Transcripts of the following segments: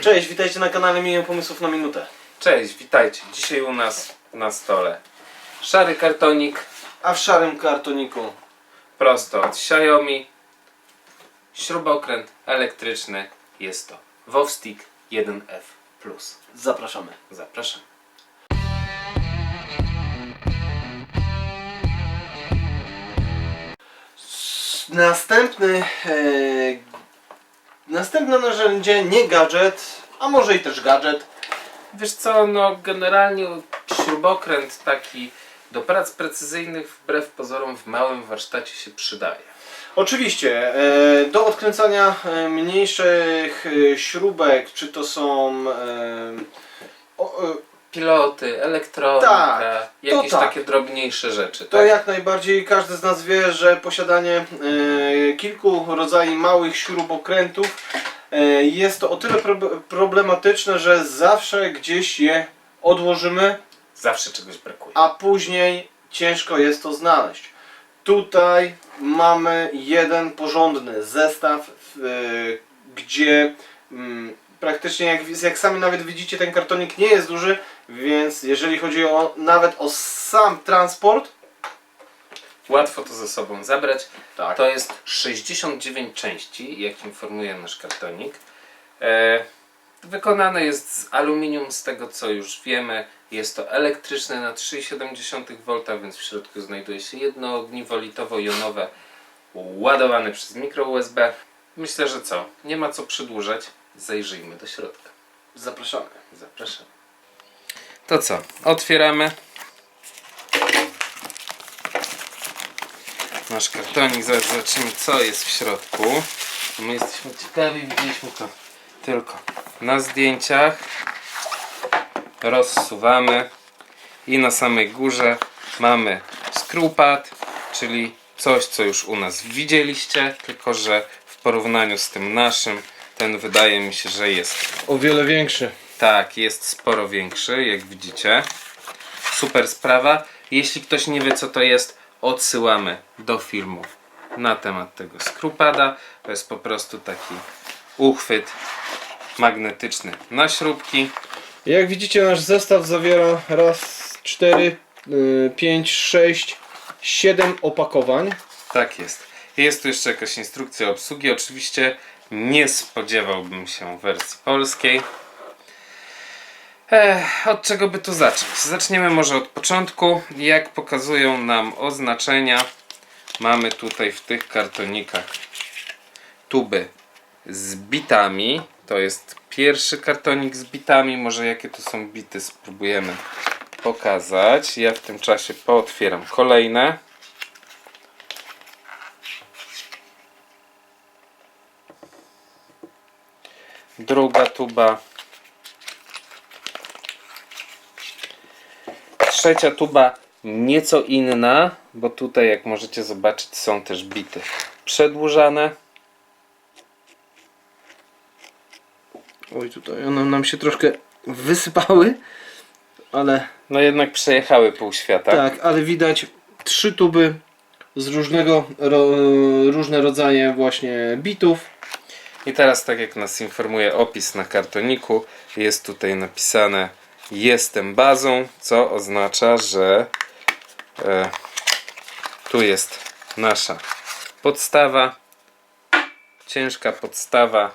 Cześć, witajcie na kanale Milion Pomysłów na Minutę. Cześć, witajcie. Dzisiaj u nas na stole szary kartonik A w szarym kartoniku prosto od Xiaomi. Śrubokręt elektryczny. Jest to Wowstick 1F+. zapraszamy. Zapraszam. Następny, e, następne narzędzie, nie gadżet, a może i też gadżet. Wiesz co, no generalnie śrubokręt taki do prac precyzyjnych wbrew pozorom w małym warsztacie się przydaje. Oczywiście, e, do odkręcania e, mniejszych e, śrubek, czy to są Piloty, elektronika, Tak, to jakieś tak. takie drobniejsze rzeczy. To tak? jak najbardziej każdy z nas wie, że posiadanie e, kilku rodzajów małych śrubokrętów e, jest to o tyle prob- problematyczne, że zawsze gdzieś je odłożymy, Zawsze czegoś brakuje. a później ciężko jest to znaleźć. Tutaj mamy jeden porządny zestaw, e, gdzie mm, praktycznie jak, jak sami nawet widzicie ten kartonik nie jest duży, więc jeżeli chodzi o nawet o sam transport, Łatwo to ze sobą zabrać. tak. To jest 69 części, jak informuje nasz kartonik. E, wykonane jest z aluminium, z tego co już wiemy. Jest to elektryczne na 3,7 V, więc w środku znajduje się jedno ogniwo litowo-jonowe ładowane przez mikro USB. Myślę, że co? Nie ma co przedłużać. Zajrzyjmy do środka. Zapraszamy. Zapraszam. To co? Otwieramy. Nasz kartonik, zaraz zobaczymy co jest w środku. My jesteśmy ciekawi, widzieliśmy to tylko na zdjęciach. Rozsuwamy i na samej górze mamy screwpad, czyli coś co już u nas widzieliście, tylko że w porównaniu z tym naszym ten wydaje mi się, że jest O wiele większy. Tak, jest sporo większy, jak widzicie. Super sprawa. Jeśli ktoś nie wie co to jest, odsyłamy do filmów na temat tego skrupada. To jest po prostu taki uchwyt magnetyczny na śrubki. Jak widzicie nasz zestaw zawiera raz, cztery, y, pięć, sześć, siedem opakowań. Tak jest. Jest tu jeszcze jakaś instrukcja obsługi. Oczywiście nie spodziewałbym się wersji polskiej. Ech, od czego by tu zacząć? Zaczniemy może od początku. Jak pokazują nam oznaczenia, mamy tutaj w tych kartonikach tuby z bitami. To jest pierwszy kartonik z bitami. Może jakie to są bity spróbujemy pokazać. Ja w tym czasie pootwieram kolejne. druga tuba, trzecia tuba nieco inna, bo tutaj jak możecie zobaczyć są też bity przedłużane. Oj, tutaj one nam się troszkę wysypały, ale No jednak przejechały pół świata. tak, ale widać trzy tuby z różnego, ro, różne rodzaje właśnie bitów. I teraz tak jak nas informuje opis na kartoniku, jest tutaj napisane jestem bazą, co oznacza, że e, tu jest nasza podstawa, ciężka podstawa.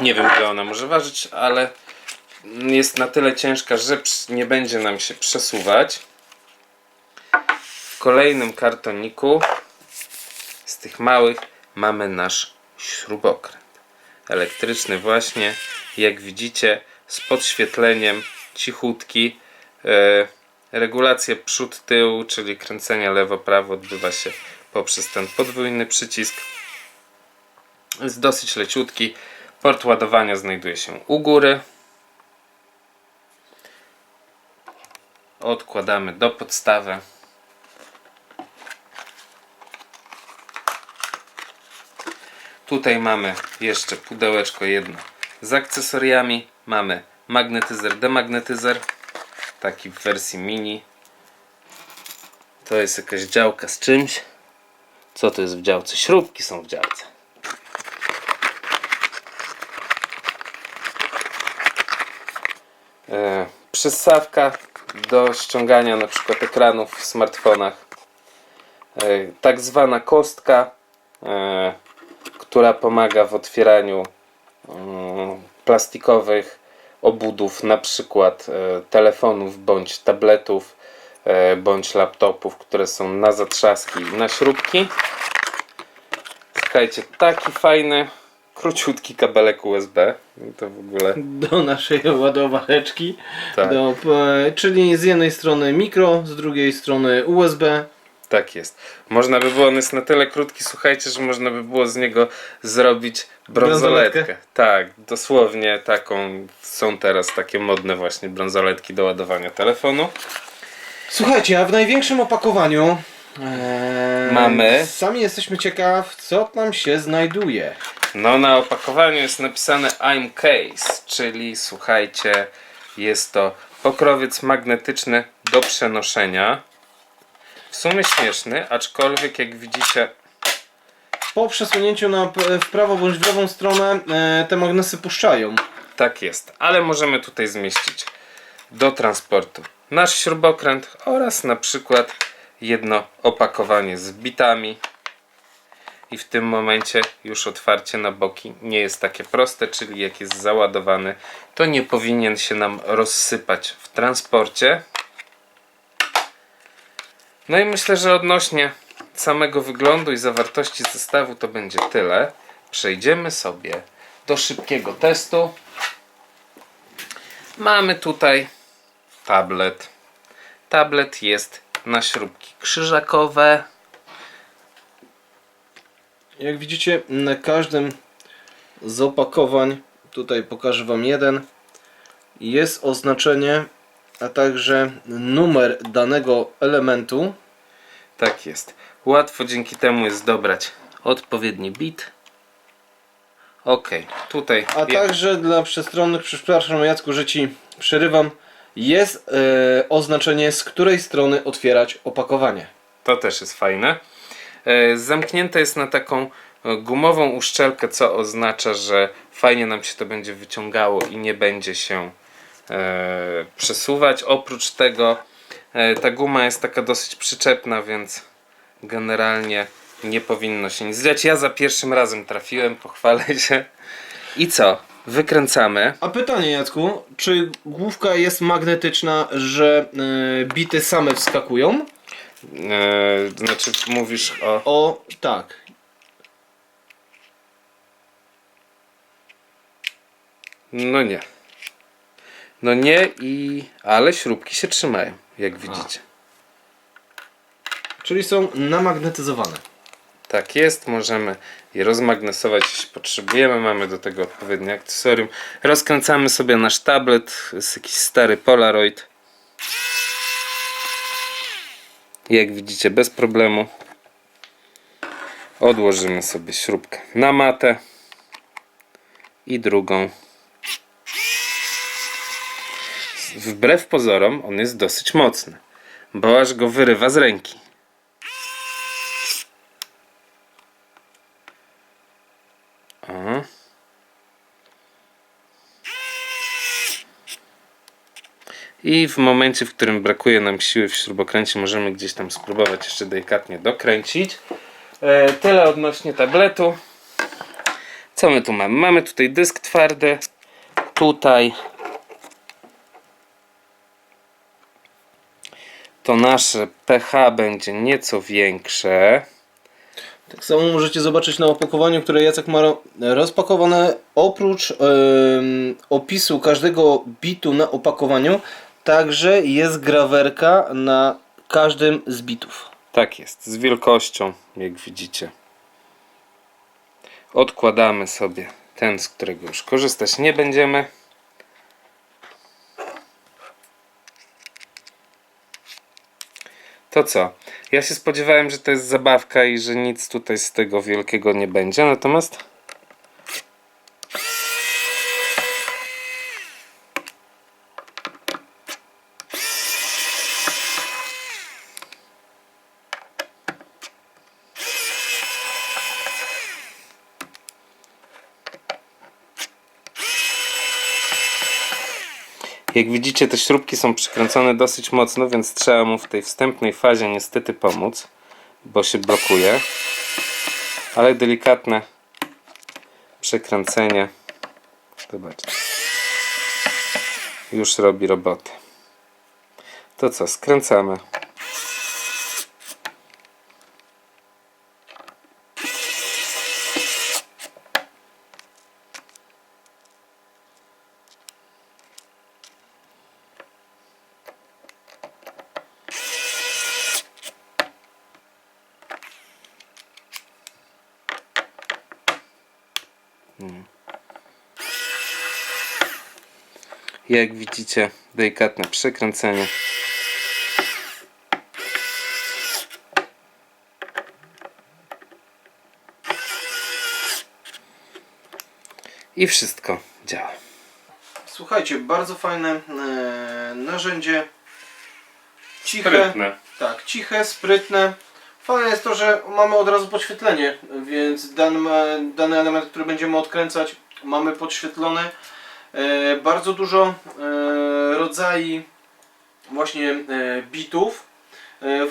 Nie wiem ile ona może ważyć, ale jest na tyle ciężka, że nie będzie nam się przesuwać. W kolejnym kartoniku z tych małych mamy nasz śrubokręt. Elektryczny właśnie, jak widzicie, z podświetleniem, cichutki. E, regulacja przód-tył, czyli kręcenie lewo-prawo odbywa się poprzez ten podwójny przycisk. Jest dosyć leciutki. Port ładowania znajduje się u góry. Odkładamy do podstawy. Tutaj mamy jeszcze pudełeczko jedno z akcesoriami mamy magnetyzer, demagnetyzer, taki w wersji mini. To jest jakaś działka z czymś. Co to jest w działce? Śrubki są w działce. E, przystawka do ściągania na przykład ekranów w smartfonach. E, tak zwana kostka, e, która pomaga w otwieraniu plastikowych obudów, na przykład e, telefonów bądź tabletów, e, bądź laptopów, które są na zatrzaski i na śrubki. Słuchajcie, taki fajny, króciutki kabelek USB. To w ogóle. Do naszej ładowareczki. Tak. Do, e, czyli z jednej strony mikro, z drugiej strony USB. Tak jest. Można by było, on jest na tyle krótki, słuchajcie, że można by było z niego zrobić brązoletkę. Brązoletkę? Tak, dosłownie taką. Są teraz takie modne właśnie brązoletki do ładowania telefonu. Słuchajcie, a w największym opakowaniu e, Mamy. Sami jesteśmy ciekaw, co tam się znajduje. No na opakowaniu jest napisane I'm case, czyli słuchajcie, jest to pokrowiec magnetyczny do przenoszenia. W sumie śmieszny, aczkolwiek jak widzicie Po przesunięciu na, p- w prawo bądź w lewą stronę e, te magnesy puszczają. Tak jest, ale możemy tutaj zmieścić do transportu nasz śrubokręt oraz na przykład jedno opakowanie z bitami. I w tym momencie już otwarcie na boki nie jest takie proste, czyli jak jest załadowany, to nie powinien się nam rozsypać w transporcie. No i myślę, że odnośnie samego wyglądu i zawartości zestawu to będzie tyle. Przejdziemy sobie do szybkiego testu. Mamy tutaj tablet. Tablet jest na śrubki krzyżakowe. Jak widzicie, na każdym z opakowań, tutaj pokażę Wam jeden, jest oznaczenie, a także numer danego elementu. Tak jest. Łatwo dzięki temu jest dobrać odpowiedni bit. Ok, tutaj. A także dla przestronnych, przepraszam Jacku, że Ci przerywam, jest e, oznaczenie z której strony otwierać opakowanie. To też jest fajne. E, Zamknięte jest na taką e, gumową uszczelkę, co oznacza, że fajnie nam się to będzie wyciągało i nie będzie się przesuwać. Oprócz tego e, ta guma jest taka dosyć przyczepna, więc generalnie nie powinno się nic dziać. Ja za pierwszym razem trafiłem, pochwalę się. I co? Wykręcamy. A pytanie Jacku, czy główka jest magnetyczna, że e, bity same wskakują? E, znaczy mówisz o... O tak. No nie. No nie i... Ale śrubki się trzymają, jak widzicie. Czyli są namagnetyzowane. Tak jest, możemy je rozmagnesować jeśli potrzebujemy. Mamy do tego odpowiednie akcesorium. Rozkręcamy sobie nasz tablet. Jest jakiś stary Polaroid. Jak widzicie, bez problemu. Odłożymy sobie śrubkę na matę i drugą. Wbrew pozorom, on jest dosyć mocny, bo aż go wyrywa z ręki. O. I w momencie, w którym brakuje nam siły w śrubokręcie, możemy gdzieś tam spróbować jeszcze delikatnie dokręcić. E, tyle odnośnie tabletu. Co my tu mamy? Mamy tutaj dysk twardy. Tutaj to nasze pH będzie nieco większe. Tak samo możecie zobaczyć na opakowaniu, które Jacek ma ro- rozpakowane. Oprócz em, opisu każdego bitu na opakowaniu, także jest grawerka na każdym z bitów. Tak jest, z wielkością, jak widzicie. Odkładamy sobie ten, z którego już korzystać nie będziemy. To co? Ja się spodziewałem, że to jest zabawka i że nic tutaj z tego wielkiego nie będzie, natomiast Jak widzicie, te śrubki są przykręcone dosyć mocno, więc trzeba mu w tej wstępnej fazie niestety pomóc, bo się blokuje. Ale delikatne przekręcenie. Zobaczcie. Już robi robotę. To co, skręcamy. Jak widzicie, delikatne przekręcenie. I wszystko działa. Słuchajcie, bardzo fajne e, narzędzie. Ciche. Sprytne. Tak, ciche, sprytne. Fajne jest to, że mamy od razu podświetlenie, więc dany, element, który będziemy odkręcać, mamy podświetlony. E, bardzo dużo e, rodzajów właśnie e, bitów e,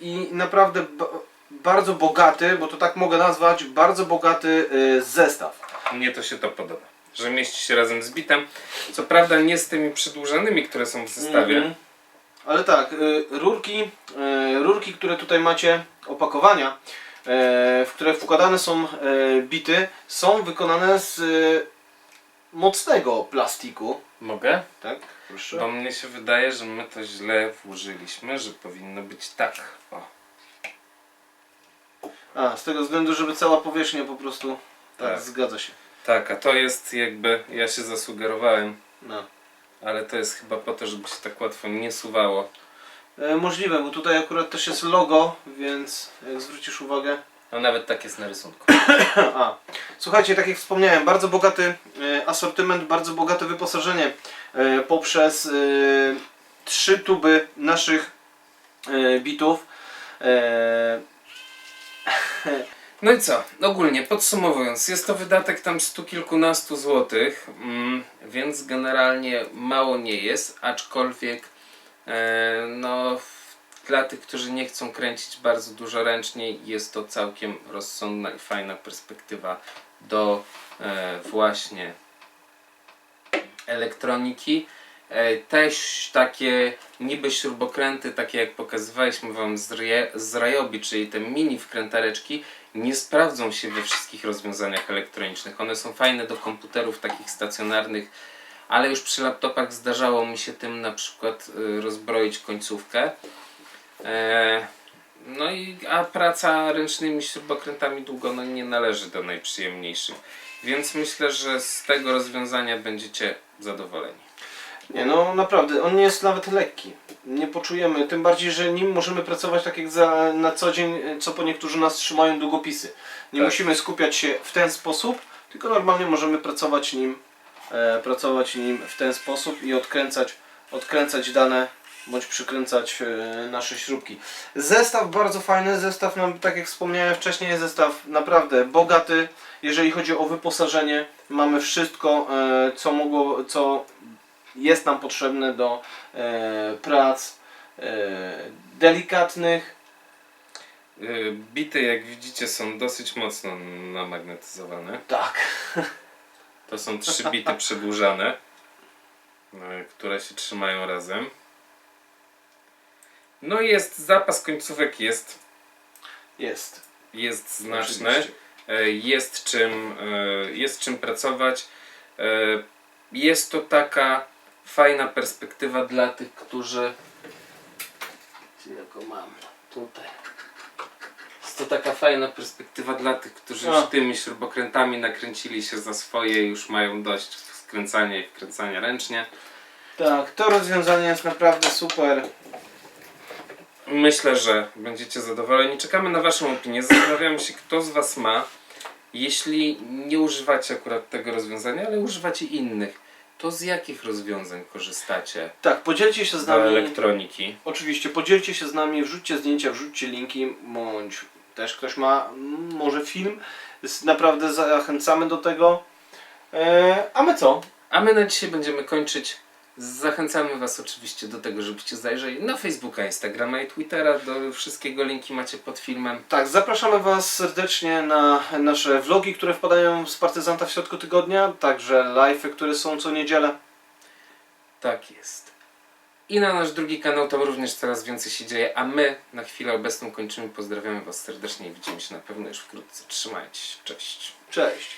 i naprawdę ba, bardzo bogaty, bo to tak mogę nazwać, bardzo bogaty e, zestaw. Mnie to się to podoba. Że mieści się razem z bitem. Co prawda nie z tymi przedłużanymi, które są w zestawie. Mhm. Ale tak, y, rurki, y, rurki, które tutaj macie, opakowania, y, w które wkładane są bity, są wykonane z mocnego plastiku. Mogę? Tak, proszę. Bo mnie się wydaje, że my to źle włożyliśmy, że powinno być tak. O. A, z tego względu, żeby cała powierzchnia po prostu. Tak, Tak. zgadza się. Tak, a to jest jakby, ja się zasugerowałem, No. Ale to jest chyba po to, żeby się tak łatwo nie suwało. E, możliwe, bo tutaj akurat też jest logo, więc jak zwrócisz uwagę. No nawet tak jest na rysunku. A, słuchajcie, tak jak wspomniałem, bardzo bogaty e, asortyment, bardzo bogate wyposażenie e, poprzez e, trzy tuby naszych e, bitów. No i co? Ogólnie podsumowując, jest to wydatek tam stu kilkunastu złotych, mm, więc generalnie mało nie jest, aczkolwiek e, no, dla tych, którzy nie chcą kręcić bardzo dużo ręcznie, jest to całkiem rozsądna i fajna perspektywa do e, właśnie elektroniki. E, Też takie niby śrubokręty, takie jak pokazywaliśmy Wam z Ryobi, czyli te mini wkrętareczki, nie sprawdzą się we wszystkich rozwiązaniach elektronicznych. One są fajne do komputerów takich stacjonarnych, ale już przy laptopach zdarzało mi się tym na przykład y, rozbroić końcówkę. E, No i a praca ręcznymi śrubokrętami długo no, nie należy do najprzyjemniejszych. Więc myślę, że z tego rozwiązania będziecie zadowoleni. Nie no, naprawdę, on nie jest nawet lekki. Nie poczujemy, tym bardziej, że nim możemy pracować tak jak za, na co dzień, co po niektórzy nas trzymają długopisy. Nie Tak. musimy skupiać się w ten sposób, tylko normalnie możemy pracować nim, e, pracować nim w ten sposób i odkręcać, odkręcać dane bądź przykręcać e, nasze śrubki. Zestaw bardzo fajny, zestaw nam, tak jak wspomniałem wcześniej, jest zestaw naprawdę bogaty. Jeżeli chodzi o wyposażenie, mamy wszystko, e, co mogło, co jest nam potrzebne do e, prac e, delikatnych. Y, Bity, jak widzicie, są dosyć mocno namagnetyzowane. Tak. To są trzy bity przedłużane, y, które się trzymają razem. No i jest zapas końcówek jest, Jest. jest znaczny. Oczywiście. E, Jest czym, e, jest czym pracować. E, Jest to taka fajna perspektywa dla tych, którzy Gdzie ja go mam? Tutaj. Jest to taka fajna perspektywa dla tych, którzy A. już tymi śrubokrętami nakręcili się za swoje i już mają dość skręcania i wkręcania ręcznie. Tak, to rozwiązanie jest naprawdę super. Myślę, że będziecie zadowoleni. Czekamy na Waszą opinię. Zastanawiam się, kto z Was ma. Jeśli nie używacie akurat tego rozwiązania, ale używacie innych, to z jakich rozwiązań korzystacie Tak, podzielcie się z do nami. elektroniki? Oczywiście, podzielcie się z nami, wrzućcie zdjęcia, wrzućcie linki, bądź też ktoś ma mm, może film. S- Naprawdę zachęcamy do tego. E, a my co? A my na dzisiaj będziemy kończyć. Zachęcamy Was oczywiście do tego, żebyście zajrzeli na Facebooka, Instagrama i Twittera. Do wszystkiego linki macie pod filmem. Tak, zapraszamy Was serdecznie na nasze vlogi, które wpadają z partyzanta w środku tygodnia, także live'y, które są co niedzielę. Tak jest. I na nasz drugi kanał tam również coraz więcej się dzieje, a my na chwilę obecną kończymy. Pozdrawiamy Was serdecznie i widzimy się na pewno już wkrótce. Trzymajcie się. Cześć. Cześć!